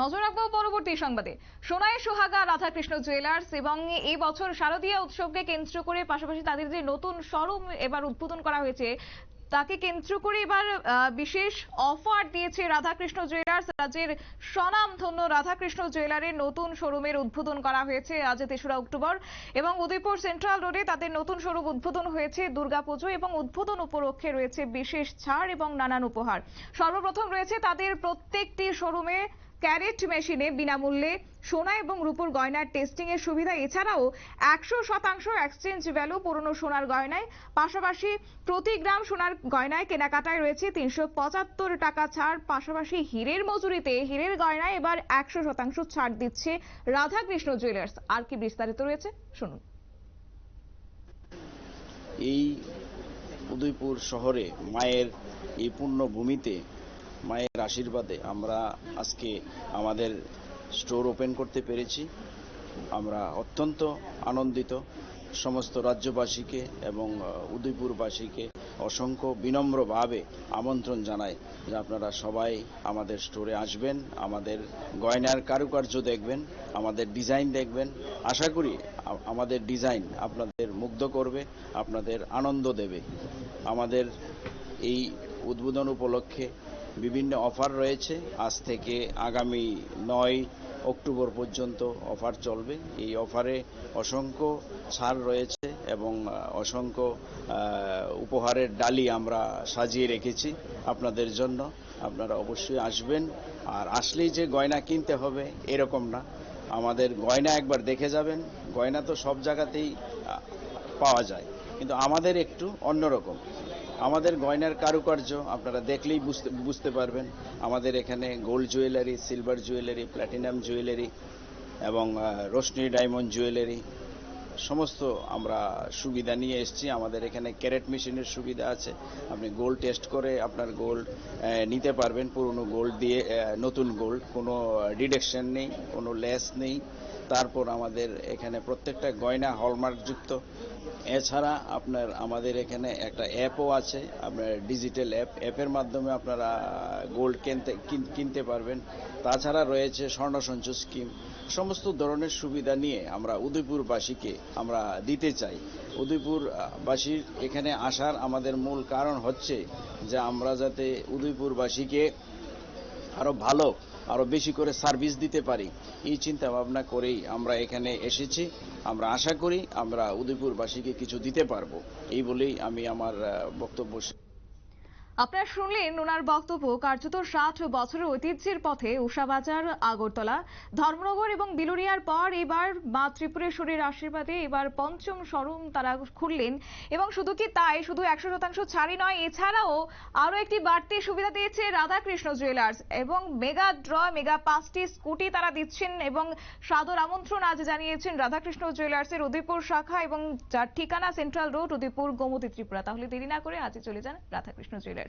নজর রাখব পরবর্তী সংবাদে। সোনাই সোহাগা, রাধাকৃষ্ণ জুয়েলার্স এবং এই বছর শারদীয়া উৎসবকে কেন্দ্র করে পাশাপাশি তাদের যে নতুন শোরুম এবার উদ্বোধন করা হয়েছে, তাকে কেন্দ্র করে এবার বিশেষ অফার দিয়েছে রাধাকৃষ্ণ জুয়েলার্স। রাজ্যের স্বনামধন্য রাধাকৃষ্ণ জুয়েলারের নতুন শোরুমের উদ্বোধন করা হয়েছে আজ তেসরা অক্টোবর এবং উদয়পুর সেন্ট্রাল রোডে তাদের নতুন শোরুম উদ্বোধন হয়েছে দুর্গাপুজো এবং উদ্বোধন উপলক্ষে রয়েছে বিশেষ ছাড় এবং নানান উপহার। সর্বপ্রথম রয়েছে তাদের প্রত্যেকটি শোরুমে ক্যারেট মেশিনে বিনামূল্যে সোনা এবং রূপুর গয়নার টেস্টিং এর সুবিধা। এছাড়াও একশো শতাংশ এক্সচেঞ্জ ভ্যালু পুরনো সোনার গয়নায়। পাশাপাশি প্রতি গ্রাম সোনার গয়নায় কেনাকাটায় রয়েছে তিনশো পঁচাত্তর টাকা ছাড়। পাশাপাশি হীরের মজুরিতে হীরের গয়নায় এবার একশো শতাংশ ছাড় দিচ্ছে রাধাকৃষ্ণ জুয়েলার্স আর কি বিস্তারিত রয়েছে? শুনুন। এই উদয়পুর শহরে মায়ের এই পুণ্যভূমিতে মায়ের আশীর্বাদে আমরা আজকে আমাদের স্টোর ওপেন করতে পেরেছি। আমরা অত্যন্ত আনন্দিত সমস্ত রাজ্যবাসীকে এবং উদয়পুরবাসীকে অসংখ্য বিনম্রভাবে আমন্ত্রণ জানাই যে আপনারা সবাই আমাদের স্টোরে আসবেন, আমাদের গয়নার কারুকার্য দেখবেন, আমাদের ডিজাইন দেখবেন। আশা করি আমাদের ডিজাইন আপনাদের মুগ্ধ করবে, আপনাদের আনন্দ দেবে। আমাদের এই উদ্বোধন উপলক্ষে বিভিন্ন অফার রয়েছে। আজ থেকে আগামী নয় অক্টোবর পর্যন্ত অফার চলবে। এই অফারে অসংখ্য ছাড় রয়েছে এবং অসংখ্য উপহারের ডালি আমরা সাজিয়ে রেখেছি আপনাদের জন্য। আপনারা অবশ্যই আসবেন। আর আসলেই যে গয়না কিনতে হবে, এরকম না। আমাদের গয়না একবার দেখে যাবেন। গয়না তো সব জায়গাতেই পাওয়া যায়। কিন্তু আমাদের একটু অন্যরকম। আমাদের গয়নার কারুকার্য আপনারা দেখলেই বুঝতে বুঝতে পারবেন। আমাদের এখানে gold jewellery silver jewellery platinum jewellery এবং রোশনি ডায়মন্ড জুয়েলারি সমস্ত আমরা সুবিধা নিয়ে এসেছি। আমাদের এখানে ক্যারেট মেশিনের সুবিধা আছে। আপনি গোল্ড টেস্ট করে আপনার গোল্ড নিতে পারবেন। পুরনো গোল্ড দিয়ে নতুন গোল্ড কোনো ডিডাকশন নেই, কোনো লেস নেই। তারপর আমাদের এখানে প্রত্যেকটা গয়না হলমার্কযুক্ত এছাড়া আপনার, আমাদের এখানে একটা অ্যাপও আছে। আপনার ডিজিটাল অ্যাপ অ্যাপের মাধ্যমে আপনারা গোল্ড কিনতে, কিন- কিনতে পারবেন। তাছাড়া রয়েছে স্বর্ণ সঞ্চয় স্কিম সমস্ত ধরনের সুবিধা নিয়ে আমরা উদয়পুরবাসীকে আমরা দিতে চাই। উদয়পুরবাসীর এখানে আসার আমাদের মূল কারণ হচ্ছে যে আমরা যাতে উদয়পুরবাসীকে আরও ভালো আরও বেশি করে সার্ভিস দিতে পারি। এই চিন্তা ভাবনা করেই আমরা এখানে এসেছি। আমরা আশা করি আমরা উদয়পুরবাসীকে কিছু দিতে পারব। এই বলেই আমি আমার বক্তব্য আপনারা শুনলেন ওনার বক্তব্য, কার্যত ষাট বছরের ঐতিহ্যের পথে উষাবাজার, আগরতলা, ধর্মনগর এবং বিলুরিয়ার পর এবার মা ত্রিপুরেশ্বরীর আশীর্বাদে এবার পঞ্চম শোরুম তারা খুললেন। এবং শুধু কি তাই, শুধু একশো শতাংশ ছাড়ি নয়, এছাড়াও আরও একটি বাড়তি সুবিধা দিয়েছে রাধাকৃষ্ণ জুয়েলার্স। এবং মেগা ড্র, মেগা পাঁচটি স্কুটি তারা দিচ্ছেন এবং সাদর আমন্ত্রণ আজ জানিয়েছেন রাধাকৃষ্ণ জুয়েলার্সের উদয়পুর শাখা এবং যার ঠিকানা সেন্ট্রাল রোড, উদয়পুর গোমতী ত্রিপুরা। তাহলে দেরি না করে আজই চলে যান রাধাকৃষ্ণ জুয়েলার্সে।